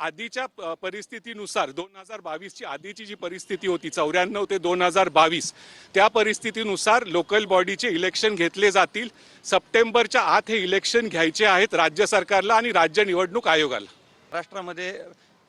आधीच्या प- परिस्थितीनुसार दोन हजार बावीसची आधीची जी परिस्थिती होती चौऱ्याण्णव ते दोन हजार बावीस त्या परिस्थितीनुसार लोकल बॉडीचे इलेक्शन घेतले जातील. सप्टेंबरच्या आत हे इलेक्शन घ्यायचे आहेत राज्य सरकारला आणि राज्य निवडणूक आयोगाला. महाराष्ट्रामध्ये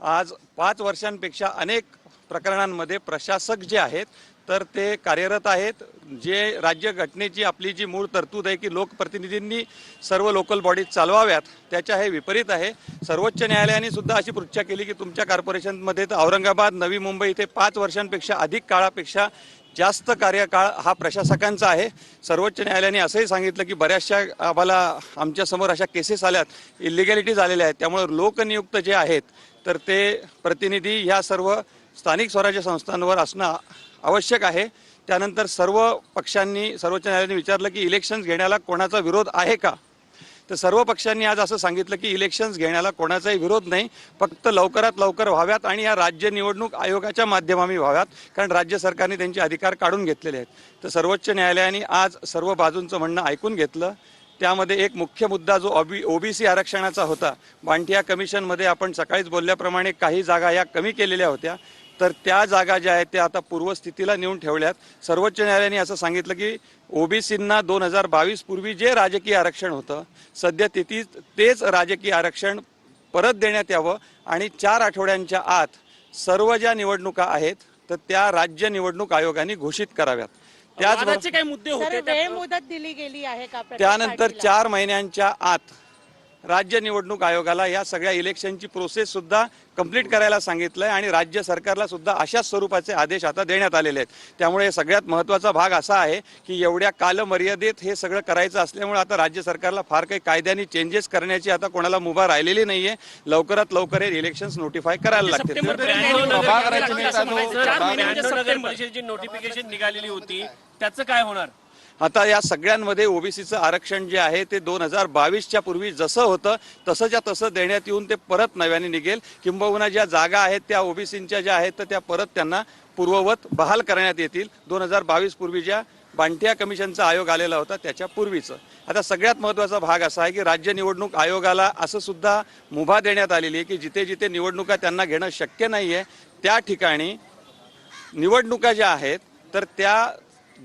आज पाच वर्षांपेक्षा अनेक प्रकरणांमध्ये प्रशासक जे आहेत तर ते कार्यरत आहेत. जे राज्यघटनेची आपली जी मूळ तरतूद आहे की लोकप्रतिनिधींनी सर्व लोकल बॉडीज चालवाव्यात त्याच्या हे विपरीत आहे. सर्वोच्च न्यायालयाने सुद्धा अशी पृच्छा केली की तुमच्या कॉर्पोरेशनमध्ये तर औरंगाबाद नवी मुंबई इथे पाच वर्षांपेक्षा अधिक काळापेक्षा जास्त कार्यकाळ हा प्रशासकांचा आहे. सर्वोच्च न्यायालयाने असंही सांगितलं की बऱ्याचशा आम्हाला आमच्यासमोर अशा केसेस आल्यात इलिगॅलिटीज आलेल्या आहेत. त्यामुळे लोकनियुक्त जे आहेत तर ते प्रतिनिधी ह्या सर्व स्थानिक स्वराज्य संस्थांवर असणं आवश्यक आहे. त्यानंतर सर्व पक्षांनी सर्वोच्च न्यायालयाने विचारलं की इलेक्शन्स घेण्याला कोणाचा विरोध आहे का? तर सर्व पक्षांनी आज असं सांगितलं की इलेक्शन्स घेण्याला कोणाचाही विरोध नाही. फक्त लवकरात लवकर व्हाव्यात आणि या राज्य निवडणूक आयोगाच्या माध्यमाने व्हाव्यात. कारण राज्य सरकारने त्यांचे अधिकार काढून घेतलेले आहेत. तर सर्वोच्च न्यायालयाने आज सर्व बाजूंचं म्हणणं ऐकून घेतलं. त्यामध्ये एक मुख्य मुद्दा जो ओबी ओबीसी आरक्षणाचा होता. बांटिया कमिशनमध्ये आपण सकाळीच बोलल्याप्रमाणे काही जागा या कमी केलेल्या होत्या. तर त्या जागा ज्या आहेत त्या आता पूर्वस्थितीला नेऊन ठेवल्यात. सर्वोच्च न्यायालयाने असं सांगितलं की ओबीसींना दोन हजार बावीस पूर्वी जे राजकीय आरक्षण होतं सध्या तिथे तेच राजकीय आरक्षण परत देण्यात यावं आणि चार आठवड्यांच्या आत सर्व ज्या निवडणुका आहेत तर त्या राज्य निवडणूक आयोगाने घोषित कराव्यात. वादाचे काही मुद्दे होते मुदत दिली गेली आहे का त्यानंतर? चार महिन्यांच्या आत राज्य निवडणूक आयोगाला या सगळ्या इलेक्शनची प्रोसेस सुद्धा कंप्लीट करायला सांगितलंय आणि राज्य सरकारला सुद्धा अशाच स्वरूपाचे आदेश आता देण्यात आलेले आहेत. त्यामुळे सगळ्यात महत्त्वाचा भाग असा आहे की एवढ्या कालमर्यादेत हे सगळं करायचं असल्यामुळे आता राज्य सरकारला फार काही कायद्याने चेंजेस करण्याची आता कोणाला मुभा राहिलेली नाहीये. लवकरात लवकर हे इलेक्शन्स नोटिफाय करायला लागतील. सप्टेंबर परिषदेची नोटिफिकेशन निघालेली होती. त्याचं काय होणार? आता या सगळ्यांमध्ये ओबीसीचं आरक्षण जे आहे ते दोन हजार बावीसच्या पूर्वी जसं होतं तसंच्या तसं देण्यात येऊन ते परत नव्याने निघेल. किंबहुना ज्या जागा आहेत त्या ओबीसींच्या ज्या आहेत तर त्या परत त्यांना पूर्ववत बहाल करण्यात येतील. दोन हजार बावीस पूर्वी ज्या बांटिया कमिशनचा आयोग आलेला होता त्याच्या पूर्वीचं. आता सगळ्यात महत्त्वाचा भाग असा आहे की राज्य निवडणूक आयोगाला असं सुद्धा मुभा देण्यात आलेली आहे की जिथे जिथे निवडणुका त्यांना घेणं शक्य नाही आहे त्या ठिकाणी निवडणुका ज्या आहेत तर त्या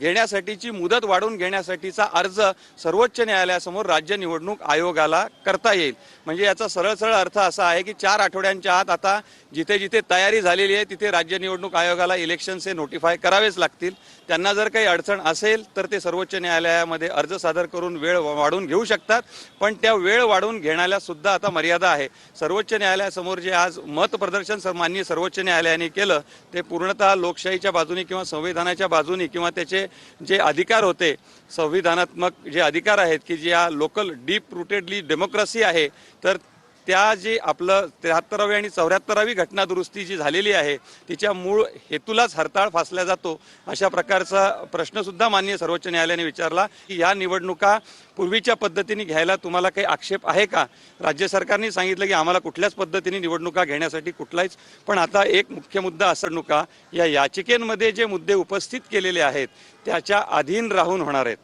घेण्यासाठीची मुदत वाढवून घेण्यासाठीचा अर्ज सर्वोच्च न्यायालयासमोर राज्य निवडणूक आयोगाला करता येईल. म्हणजे याचा सरळ सरळ अर्थ असा आहे की चार आठवड्यांच्या आत आता जिथे जिथे तयारी झालेली आहे तिथे राज्य निवडणूक आयोगाला इलेक्शन्स हे नोटिफाय करावेच लागतील. त्यांना जर काही अडचण असेल तर ते सर्वोच्च न्यायालयामध्ये अर्ज सादर करून वेळ वाढवून घेऊ शकतात. पण त्या वेळ वाढवून घेण्याला सुद्धा आता मर्यादा आहे. सर्वोच्च न्यायालयासमोर जे आज मत प्रदर्शन सर- माननीय सर्वोच्च न्यायालयाने केलं ते पूर्णतः लोकशाहीच्या बाजूने किंवा संविधानाच्या बाजूने किंवा त्याचे जे अधिकार होते संविधानात्मक जे अधिकार आहेत की ज्या लोकल डीप रुटेडली डेमोक्रेसी आहे तर त्या जे आपलं त्र्याहत्तरावी आणि चौऱ्याहत्तरावी घटना दुरुस्ती जी झालेली आहे तिच्या मूळ हेतूलाच हरताळ फासल्या जातो अशा प्रकारचा प्रश्नसुद्धा मान्य माननीय सर्वोच्च न्यायालयाने विचारला की या निवडणुका पूर्वीच्या पद्धतीने घ्यायला तुम्हाला काही आक्षेप आहे का? राज्य सरकारने सांगितलं की आम्हाला कुठल्याच पद्धतीने निवडणुका घेण्यासाठी कुठलाच पण आता एक मुख्य मुद्दा असणुका या याचिकेमध्ये जे मुद्दे उपस्थित केलेले आहेत त्याच्या अधीन राहून होणार आहेत.